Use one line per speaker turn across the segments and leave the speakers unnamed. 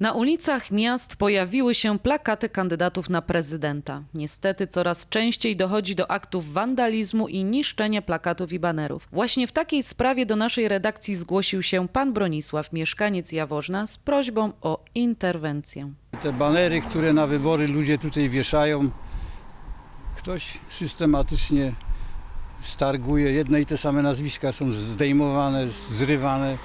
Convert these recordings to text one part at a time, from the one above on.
Na ulicach miast pojawiły się plakaty kandydatów na prezydenta. Niestety coraz częściej dochodzi do aktów wandalizmu i niszczenia plakatów i banerów. Właśnie w takiej sprawie do naszej redakcji zgłosił się pan Bronisław, mieszkaniec Jaworzna, z prośbą o interwencję.
Te banery, które na wybory ludzie tutaj wieszają, ktoś systematycznie starguje. Jedne i te same nazwiska są zdejmowane, zrywane.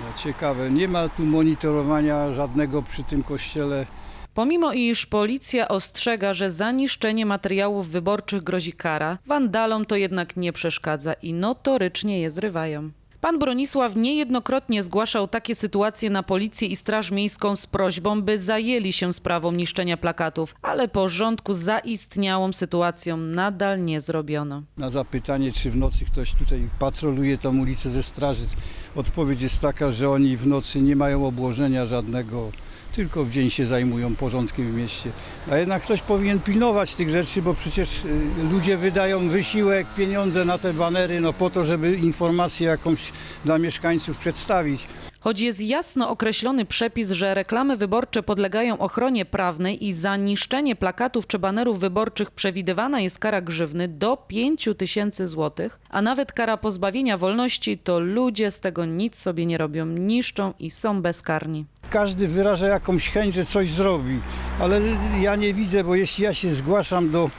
No, ciekawe, nie ma tu monitorowania żadnego przy tym kościele.
Pomimo iż policja ostrzega, że za niszczenie materiałów wyborczych grozi kara, wandalom to jednak nie przeszkadza i notorycznie je zrywają. Pan Bronisław niejednokrotnie zgłaszał takie sytuacje na policję i Straż Miejską z prośbą, by zajęli się sprawą niszczenia plakatów, ale porządku zaistniałą sytuacją nadal nie zrobiono.
Na zapytanie, czy w nocy ktoś tutaj patroluje tą ulicę ze straży, odpowiedź jest taka, że oni w nocy nie mają obłożenia żadnego, tylko w dzień się zajmują porządkiem w mieście. A jednak ktoś powinien pilnować tych rzeczy, bo przecież y, ludzie wydają wysiłek, pieniądze na te banery, no po to, żeby informację jakąś dla mieszkańców przedstawić.
Choć jest jasno określony przepis, że reklamy wyborcze podlegają ochronie prawnej i za niszczenie plakatów czy banerów wyborczych przewidywana jest kara grzywny do 5 tysięcy złotych, a nawet kara pozbawienia wolności, to ludzie z tego nic sobie nie robią, niszczą i są bezkarni.
Każdy wyraża jakąś chęć, że coś zrobi, ale ja nie widzę, bo jeśli ja się zgłaszam do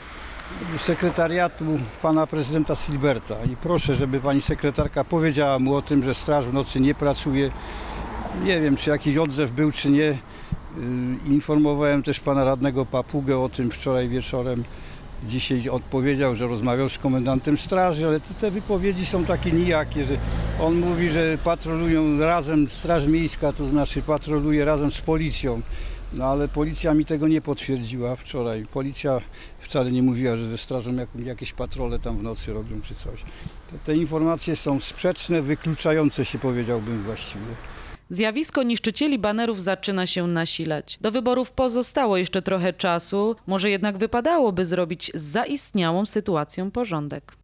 sekretariatu pana prezydenta Silberta i proszę, żeby pani sekretarka powiedziała mu o tym, że straż w nocy nie pracuje. Nie wiem, czy jakiś odzew był, czy nie. Yy, Informowałem też pana radnego Papugę o tym wczoraj wieczorem. Dzisiaj odpowiedział, że rozmawiał z komendantem straży, ale te, te wypowiedzi są takie nijakie, że on mówi, że patrolują razem Straż Miejska, to znaczy patroluje razem z policją. No ale policja mi tego nie potwierdziła wczoraj. Policja wcale nie mówiła, że ze strażą jak, jakieś patrole tam w nocy robią czy coś. Te, te informacje są sprzeczne, wykluczające się powiedziałbym właściwie.
Zjawisko niszczycieli banerów zaczyna się nasilać. Do wyborów pozostało jeszcze trochę czasu, może jednak wypadałoby zrobić z zaistniałą sytuacją porządek.